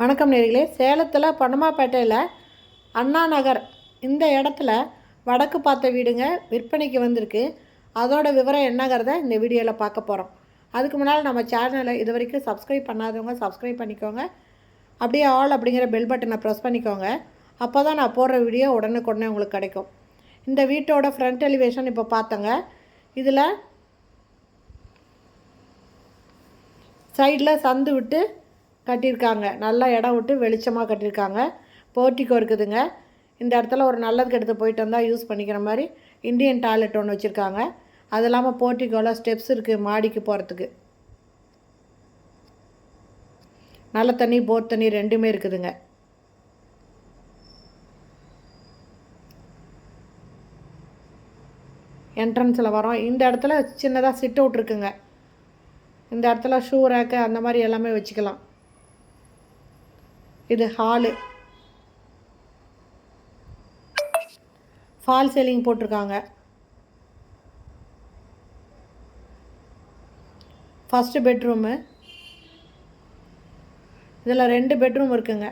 வணக்கம் நேர்களே. சேலத்தில் பணமாப்பேட்டையில் அண்ணா நகர் இந்த இடத்துல வடக்கு பார்த்த வீடுங்க விற்பனைக்கு வந்திருக்கு. அதோட விவரம் என்னங்கிறத இந்த வீடியோவில் பார்க்க போகிறோம் அதுக்கு முன்னால் நம்ம சேனலை இது வரைக்கும் சப்ஸ்கிரைப் பண்ணாதவங்க சப்ஸ்கிரைப் பண்ணிக்கோங்க. அப்படியே ஆல் அப்படிங்கிற பெல் பட்டனை ப்ரெஸ் பண்ணிக்கோங்க. அப்போ தான் நான் போடுற வீடியோ உடனுக்குடனே உங்களுக்கு கிடைக்கும். இந்த வீட்டோட ஃப்ரண்ட் எலிவேஷன் இப்போ பார்த்தங்க. இதில் சைடில் சந்து விட்டு கட்டியிருக்காங்க. நல்லா இடம் விட்டு வெளிச்சமாக கட்டியிருக்காங்க. போர்ட்டிக்கோ இருக்குதுங்க. இந்த இடத்துல ஒரு நல்லதுக்கு எடுத்து போயிட்டு வந்தால் யூஸ் பண்ணிக்கிற மாதிரி இந்தியன் டாய்லெட் ஒன்று வச்சுருக்காங்க. அது இல்லாமல் போர்ட்டிக்கோவில் ஸ்டெப்ஸ் இருக்குது மாடிக்கு போகிறதுக்கு நல்ல தண்ணி போர் தண்ணி ரெண்டுமே இருக்குதுங்க. என்ட்ரன்ஸில் வரோம். இந்த இடத்துல சின்னதாக சிட் அவுட் இருக்குங்க. இந்த இடத்துல ஷூ ரேக்கு அந்த மாதிரி எல்லாமே வச்சுக்கலாம். இது ஹாலு ஃபால் சீலிங் போட்டிருக்காங்க. ஃபஸ்ட்டு பெட்ரூமு இதில் ரெண்டு பெட்ரூம் இருக்குங்க.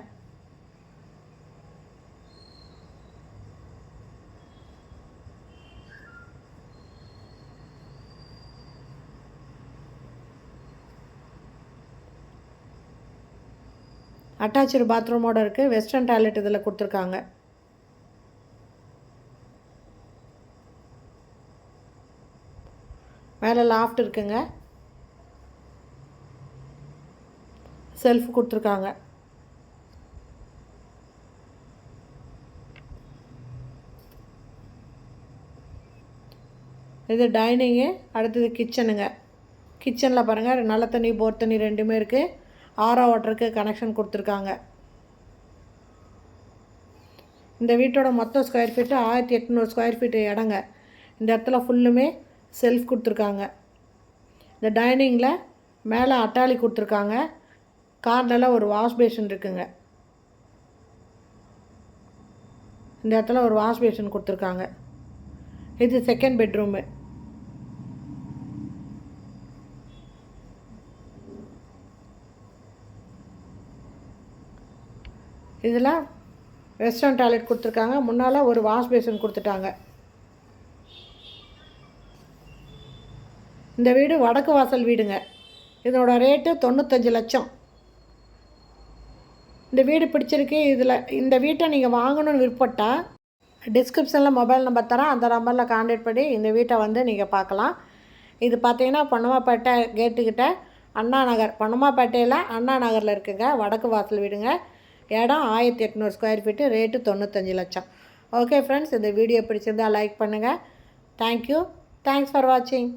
அட்டாச்சு பாத்ரூமோடு இருக்குது வெஸ்டர்ன் டாய்லெட் இதில் கொடுத்துருக்காங்க. மேலே லாஃப்ட் இருக்குங்க. செல்ஃப் கொடுத்துருக்காங்க. இது டைனிங்கு அடுத்தது கிச்சனுங்க கிச்சனில் பாருங்கள் நல்ல தண்ணி போர் தண்ணி ரெண்டுமே இருக்குது ஆரோ வாட்டருக்கு கனெக்ஷன் கொடுத்துருக்காங்க. இந்த வீட்டோட மொத்த ஸ்கொயர் ஃபீட்டு ஆயிரத்தி எட்நூறு ஸ்கொயர் ஃபீட்டு இடங்க இந்த இடத்துல ஃபுல்லுமே செல்ஃப் கொடுத்துருக்காங்க. இந்த டைனிங்கில் மேலே அட்டாளி கொடுத்துருக்காங்க. கார்னரில் ஒரு வாஷ் பேஷன் இருக்குங்க. இந்த இடத்துல ஒரு வாஷ் பேஷன் கொடுத்துருக்காங்க. இது செகண்ட் பெட்ரூமு இதில் வெஸ்டர்ன் டாய்லெட் கொடுத்துருக்காங்க. முன்னால் ஒரு வாஷ் பேஷன் கொடுத்துட்டாங்க. இந்த வீடு வடக்கு வாசல் வீடுங்க. இதனோட ரேட்டு தொண்ணூத்தஞ்சு லட்சம். இந்த வீடு பிடிச்சிருக்கு. இதில் இந்த வீட்டை நீங்கள் வாங்கணும்னு விருப்பப்பட்டா டிஸ்கிரிப்ஷனில் மொபைல் நம்பர் தரேன். அந்த நம்பரில் கான்டாக்ட் பண்ணி இந்த வீட்டை வந்து நீங்கள் பார்க்கலாம். இது பார்த்தீங்கன்னா பொன்னமாப்பேட்டை கேட்டுக்கிட்ட அண்ணா நகர். பொன்னமாப்பேட்டையில் அண்ணா நகரில் இருக்குங்க. வடக்கு வாசல் வீடுங்க. இடம் ஆயிரத்தி எட்நூறு ஸ்கொயர் ஃபீட்டு ரேட்டு தொண்ணூத்தஞ்சு லட்சம். ஓகே ஃப்ரெண்ட்ஸ் இந்த வீடியோ பிடிச்சிருந்தால் லைக் பண்ணுங்கள் தேங்க்யூ தேங்க்ஸ் ஃபார் வாட்சிங்